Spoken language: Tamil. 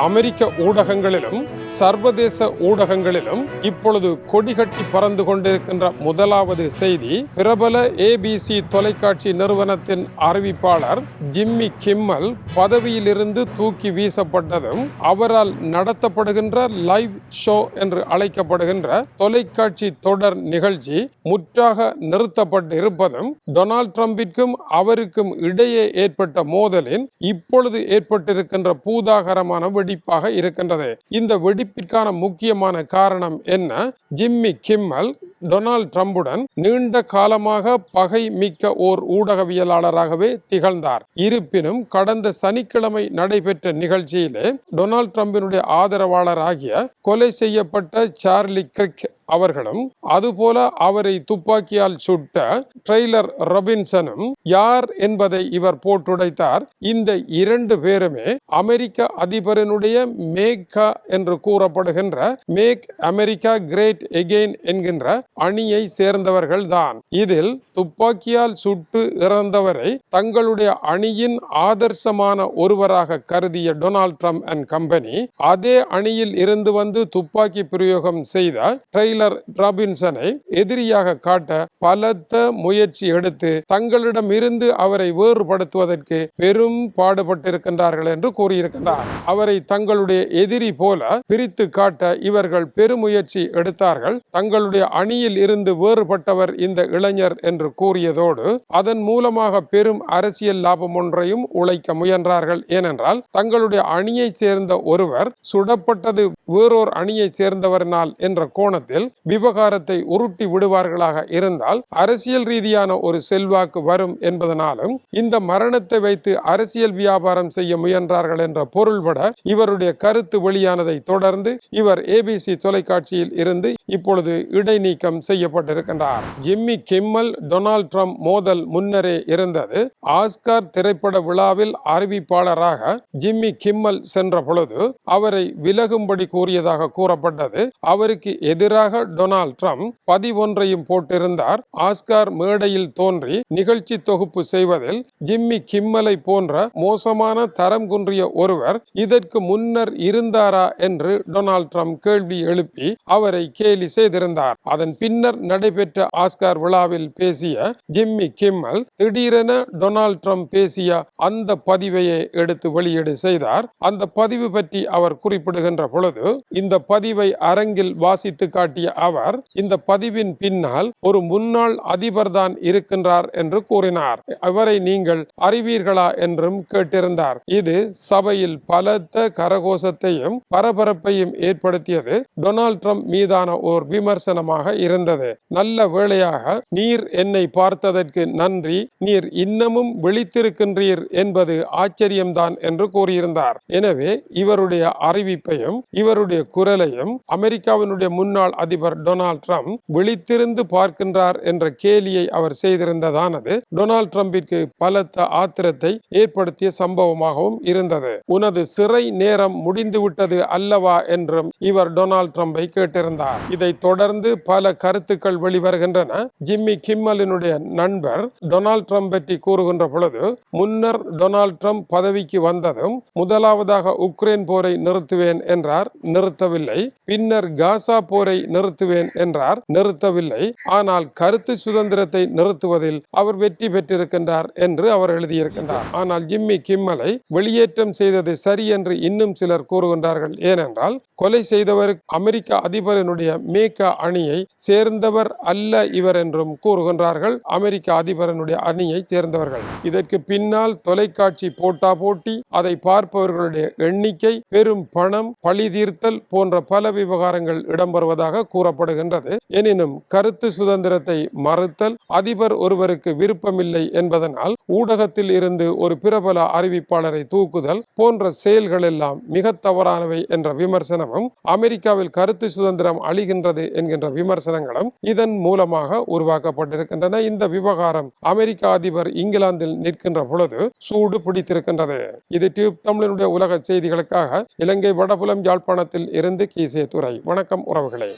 அமெரிக்க ஊடகங்களிலும் சர்வதேச ஊடகங்களிலும் இப்பொழுது கொடிகட்டி பறந்து கொண்டிருக்கின்ற முதலாவது செய்தி பிரபல ஏபிசி தொலைக்காட்சி நிறுவனத்தின் அறிவிப்பாளர் ஜிம்மி கிம்மல் பதவியிலிருந்து தூக்கி வீசப்பட்டதும் அவரால் நடத்தப்படுகின்ற லைவ் ஷோ என்று அழைக்கப்படுகின்ற தொலைக்காட்சி தொடர் நிகழ்ச்சி முற்றாக நிறுத்தப்பட்டு இருப்பதும் டொனால்ட் ட்ரம்பிற்கும் அவருக்கும் இடையே ஏற்பட்ட மோதலின் இப்பொழுது ஏற்பட்டிருக்கின்ற பூதாகரமான வெடிப்பாக இருக்கின்றது. இந்த வெடிப்பிற்கான முக்கியமான காரணம் என்ன? ஜிம்மி கிம்மல் டொனால்ட் ட்ரம்புடன் நீண்ட காலமாக பகை மிக்க ஓர் ஊடகவியலாளராகவே திகழ்ந்தார். இருப்பினும் கடந்த சனிக்கிழமை நடைபெற்ற நிகழ்ச்சியிலே டொனால்ட் ட்ரம்பினுடைய ஆதரவாளராகிய கொலை செய்யப்பட்ட சார்லி கிரிக் அவர்களும் அதுபோல அவரை துப்பாக்கியால் சுட்ட ட்ரெய்லர் ரொபின்சனும் யார் என்பதை இவர் போட்டுடைத்தார். இந்த இரண்டு பேருமே அமெரிக்க அதிபரனுடைய மேக்கா என்று கூறப்படுகின்ற மேக் அமெரிக்கா கிரேட் எகெயின் என்கின்ற அணியை சேர்ந்தவர்கள் தான் இதில் துப்பாக்கியால் சுட்டு இறந்தவரை தங்களுடைய அணியின் ஆதர்சமான ஒருவராக கருதிய டொனால்ட் ட்ரம்ப் அண்ட் கம்பெனி அதே அணியில் இருந்து வந்து துப்பாக்கி பிரயோகம் செய்த ட்ரெய்லர் ராபின்சனை எதிரியாக காட்ட பலத்த முயற்சி எடுத்து தங்களிடம் இருந்து அவரை வேறுபடுத்துவதற்கு பெரும் பாடுபட்டிருக்கின்றார்கள் என்று கூறியிருக்கின்றார். அவரை தங்களுடைய எதிரி போல பிரித்து காட்ட இவர்கள் பெருமுயற்சி எடுத்தார்கள். தங்களுடைய அணியில் இருந்து வேறுபட்டவர் இந்த இளைஞர் என்று கூறியதோடு அதன் மூலமாக பெரும் அரசியல் லாபம் ஒன்றையும் உழைக்க முயன்றார்கள். ஏனென்றால் தங்களுடைய அணியை சேர்ந்த ஒருவர் சுடப்பட்டது வேறோர் அணியை சேர்ந்தவரினால் என்ற கோணத்தில் விவகாரத்தை உருட்டி விடுவார்களாக இருந்தால் அரசியல் ரீதியான ஒரு செல்வாக்கு வரும் என்பதனாலும் இந்த மரணத்தை வைத்து அரசியல் வியாபாரம் செய்ய முயன்றார்கள் என்ற பொருள்பட இவருடைய கருத்து வெளியானதை தொடர்ந்து இவர் ஏபிசி தொலைக்காட்சியில் இருந்து இப்பொழுது இடைநீக்கம் செய்யப்பட்டிருக்கின்றார். ஜிம்மி கிம்மல் டொனால்ட் ட்ரம்ப் மோதல் முன்னரே இருந்தது. ஆஸ்கார் திரைப்பட விழாவில் அறிவிப்பாளராக ஜிம்மி கிம்மல் சென்ற பொழுது அவரை விலகும்படி கூறியதாக கூறப்பட்டது. அவருக்கு எதிராக டொனால்ட் ட்ரம்ப் பதிவொன்றையும் போட்டிருந்தார். ஆஸ்கார் மேடையில் தோன்றி நிகழ்ச்சி தொகுப்பு செய்வதில் ஜிம்மி கிம்மலை போன்ற மோசமான தரம் குன்றிய ஒருவர் இதற்கு முன்னர் இருந்தாரா என்று டொனால்ட் ட்ரம்ப் கேள்வி எழுப்பி அவரை கேலி செய்திருந்தார். அதன் பின்னர் நடைபெற்ற ஆஸ்கார் விழாவில் பேசிய ஜிம்மி கிம்மல் திடீரென டொனால்ட் ட்ரம்ப் பேசிய அந்த பதிவையே எடுத்து வெளியீடு செய்தார். அந்த பதிவு பற்றி அவர் குறிப்பிடுகின்ற பொழுது இந்த பதிவை அரங்கில் வாசித்து காட்டிய அவர் இந்த பதிவின் பின்னால் ஒரு முன்னாள் அதிபர் தான் இருக்கின்றார் என்று கூறினார். அவரை நீங்கள் அறிவீர்களா என்றும் கேட்டிருந்தார். இது சபையில் பலத்த கரகோசத்தையும் பரபரப்பையும் ஏற்படுத்தியது. டொனால்ட் ட்ரம்ப் மீதான ஓர் விமர்சனமாக இருந்தது. நல்ல வேளையாக நீர் என்னை பார்த்ததற்கு நன்றி. நீர் இன்னமும் விழித்திருக்கின்றீர் என்பது ஆச்சரியம்தான் என்று கூறியிருந்தார். எனவே இவருடைய அறிவிப்பையும் இவருடைய குரலையும் அமெரிக்காவினுடைய முன்னாள் அதிபர் டொனால்ட் ட்ரம்ப் விழித்திருந்து பார்க்கின்றார் என்ற கேலியை அவர் செய்திருந்ததானது டொனால்ட் ட்ரம்பிற்கு பலத்த ஆத்திரத்தை ஏற்படுத்திய சம்பவமாகவும் இருந்தது. உனது சிறை நேரம் முடிந்துவிட்டது அல்லவா என்றும் இவர் டொனால்ட் ட்ரம்பை கேட்டிருந்தார். இதை தொடர்ந்து பல கருத்துக்கள் வெளிவருகின்றன. ஜிம்மி கிம்மலினுடைய நண்பர் டொனால்ட் ட்ரம்ப் பற்றி கூறுகின்ற பொழுது முன்னர் டொனால்ட் ட்ரம்ப் பதவிக்கு வந்ததும் முதலாவதாக உக்ரைன் போரை நிறுத்துவேன் என்றார் நிறுத்தவில்லை. பின்னர் காசா போரை நிறுத்துவேன் என்றார் நிறுத்தவில்லை. ஆனால் கருத்து சுதந்திரத்தை நிறுத்துவதில் அவர் வெற்றி பெற்றிருக்கின்றார் என்று அவர் எழுதியிருக்கின்றார். ஆனால் ஜிம்மி கிம்மலை வெளியேற்றம் செய்தது சரி என்று இன்னும் சிலர் கூறுகின்றார்கள். ஏனென்றால் கொலை செய்தவர் அமெரிக்க அதிபரினுடைய மீகா அணியை சேர்ந்தவர் அல்ல இவர் என்றும் கூறுகின்றார்கள். அமெரிக்க அதிபரனுடைய அணியை சேர்ந்தவர்கள். இதற்கு பின்னால் தொலைக்காட்சி போட்டா போட்டி அதை பார்ப்பவர்களுடைய எண்ணிக்கை பெரும் பணம் பழி தீர்த்தல் போன்ற பல விவகாரங்கள் இடம்பெறுவதாக கூறப்படுகின்றது. எனினும் கருத்து சுதந்திரத்தை மறுத்தல் அதிபர் ஒருவருக்கு விருப்பமில்லை என்பதனால் ஊடகத்தில் இருந்து ஒரு பிரபல அறிவிப்பாளரை தூக்குதல் போன்ற செயல்கள் எல்லாம் மிக தவறானவை என்ற விமர்சனமும் அமெரிக்காவில் கருத்து சுதந்திரம் அழிகின்றது என்கின்ற விமர்சனங்களும் இதன் மூலமாக உருவாக்கப்பட்டிருக்கின்றன. இந்த விவகாரம் அமெரிக்க அதிபர் இங்கிலாந்தில் நிற்கின்ற பொழுது சூடு பிடித்திருக்கின்றது. இது டியூப் தமிழனுடைய உலக செய்திகளுக்காக இலங்கை வடபுலம் யாழ்ப்பாணத்தில் இருந்து கீசே துறை வணக்கம் உறவுகளே.